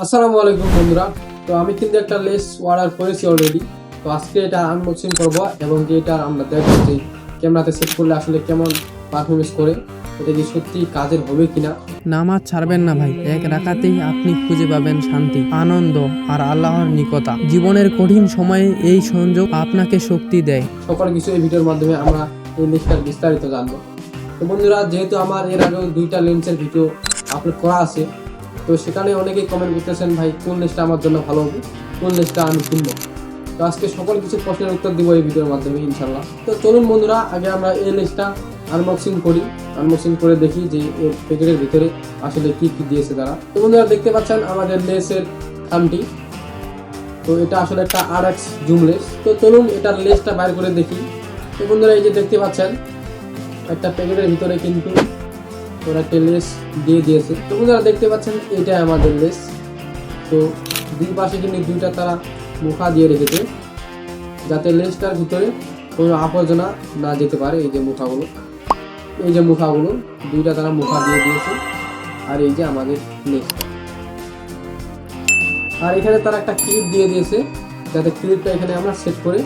আসসালামু আলাইকুম বন্ধুরা। তো আমি কিন্তু একটা লেস অর্ডার করেছি অলরেডি তো আজকে এটা আনবক্সিং করব এবং যে এটা আমরা দেখব যে ক্যামেরাতে সেট করলে আসলে কেমন পারফরমেন্স করে এটা কি সত্যি কাজের হবে কিনা। নামাজ ছাড়বেন না ভাই এক রাকাতেই আপনি খুঁজে পাবেন শান্তি আনন্দ আর আল্লাহর নিকতা জীবনের কঠিন সময়ে এই সংযোগ আপনাকে শক্তি দেয়। সকল কিছু এই ভিডিওর মাধ্যমে আমরা এই লেন্সটার বিস্তারিত জানব। তো বন্ধুরা যেহেতু আমার এর আগেও দুইটা লেন্সের ভিডিও আপলোড করা আছে তো সেখানে অনেকেই কমেন্ট করতেছেন, ভাই, কোন লেন্সটা আমার জন্য ভালো হবে? কোন লেন্সটা আমি কিনবো? তো আজকে সকল কিছু প্রশ্নের উত্তর দিব এই ভিডিওর মাধ্যমে ইনশাল্লাহ তো চলুন বন্ধুরা, আগে আমরা এই লেন্সটা আনবক্সিং করি। আনবক্সিং করে দেখি যে এর প্যাকেটের ভিতরে আসলে কি কি দিয়েছে তারা। তো বন্ধুরা, দেখতে পাচ্ছেন আমাদের লেসের খামটি তো এটা আসলে একটা আর এক্স জুম লেস তো চলুন এটার লেসটা বাইর করে দেখি। তো বন্ধুরা, এই যে দেখতে পাচ্ছেন, একটা প্যাকেটের ভিতরে কিন্তু ওরা একটা লেস দিয়ে দিয়েছে। তো বন্ধুরা দেখতে পাচ্ছেন, এটাই আমাদের লেস তো দুই পাশে কিন্তু দুইটা তারা মুখা দিয়ে রেখেছে, যাতে লেসটার ভিতরে কোনো আবর্জনা না যেতে পারে এই যে মুখাগুলো। এই যে মুখাগুলো, দুইটা তারা মুখা দিয়ে দিয়েছে, আর এই যে আমাদের লেসটা আর এখানে তারা একটা ক্লিপ দিয়ে দিয়েছে, যাতে ক্লিপটা এখানে আমরা সেট করে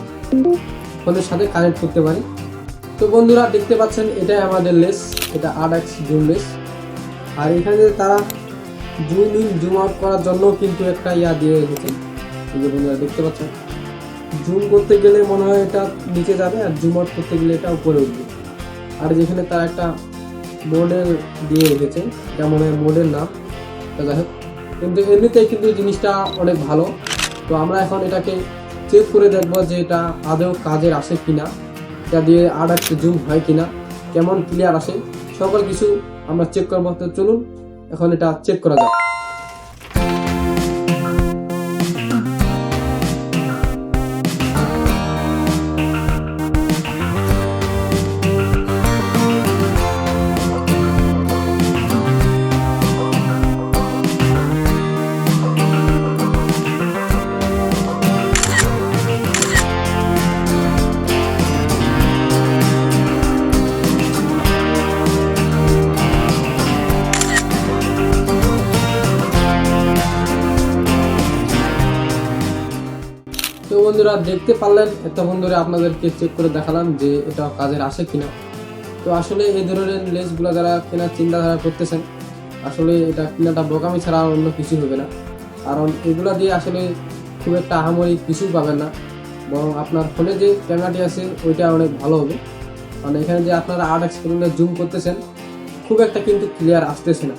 ফোনের সাথে কানেক্ট করতে পারি। তো বন্ধুরা দেখতে পাচ্ছেন, এটাই আমাদের লেস, এটা আট এক্স জুম লেস। আর এখানে তারা জুম ইন, জুম আউট করার জন্য কিন্তু একটা ইয়া দিয়ে রেখেছে এই যে বন্ধুরা দেখতে পাচ্ছেন, জুম করতে গেলে মনে হয় এটা নিচে যাবে আর জুম আউট করতে গেলে এটা উপরে উঠবে। আর যেখানে তারা একটা মডেল দিয়ে রেখেছে এটা মনে হয় মডেল নাম যাই হোক। কিন্তু এমনিতেই কিন্তু জিনিসটা অনেক ভালো। তো আমরা এখন এটাকে চেক করে দেখব যে এটা আদৌ কাজের আসে কিনা। এটা দিয়ে আর একটা জুম হয় কিনা, কেমন ক্লিয়ার আসে, সকল কিছু আমরা চেক করব। তো চলুন, এখন এটা চেক করা যাক। বন্ধুরা দেখতে পারলেন এতক্ষণ ধরে আপনাদেরকে চেক করে দেখালাম যে এটা কাজের আসে কিনা। তো আসলে এই ধরনের লেন্সগুলো যারা কেনার চিন্তাধারা করতেছেন, আসলে এটা কেনাটা বোকামি ছাড়া অন্য কিছু হবে না। কারণ এগুলো দিয়ে আসলে খুব একটা আহামরি কিছুই পাবেন না। বরং আপনার ফোনে যে ক্যামেরাটি আছে, ওইটা অনেক ভালো হবে। কারণ এখানে যে আপনারা আট এক্সপেরিমেন্টে জুম করতেছেন, খুব একটা কিন্তু ক্লিয়ার আসতেছে না।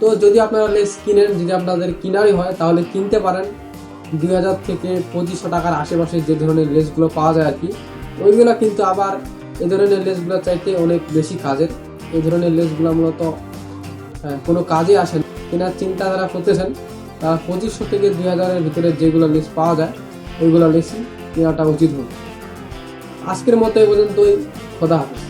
তো যদি আপনারা লেস কিনেন, যদি আপনাদের কিনারই হয়, তাহলে কিনতে পারেন। দুই হাজার থেকে পঁচিশশো টাকার আশেপাশে যে ধরনের লেসগুলো পাওয়া যায় আর কি ওইগুলো কিন্তু আবার এ ধরনের লেন্সগুলো চাইতে অনেক বেশি কাজের। এই ধরনের লেসগুলো মূলত হ্যাঁ, কোনো কাজে আসে না। কেনার চিন্তা যারা করতেছেন তারা পঁচিশশো থেকে দুই হাজারের ভিতরে যেগুলো লেস পাওয়া যায় ওইগুলো লেন্সই কেনাটা উচিত হবে। আজকের মতো এই পর্যন্তই খোদা হাফিজ।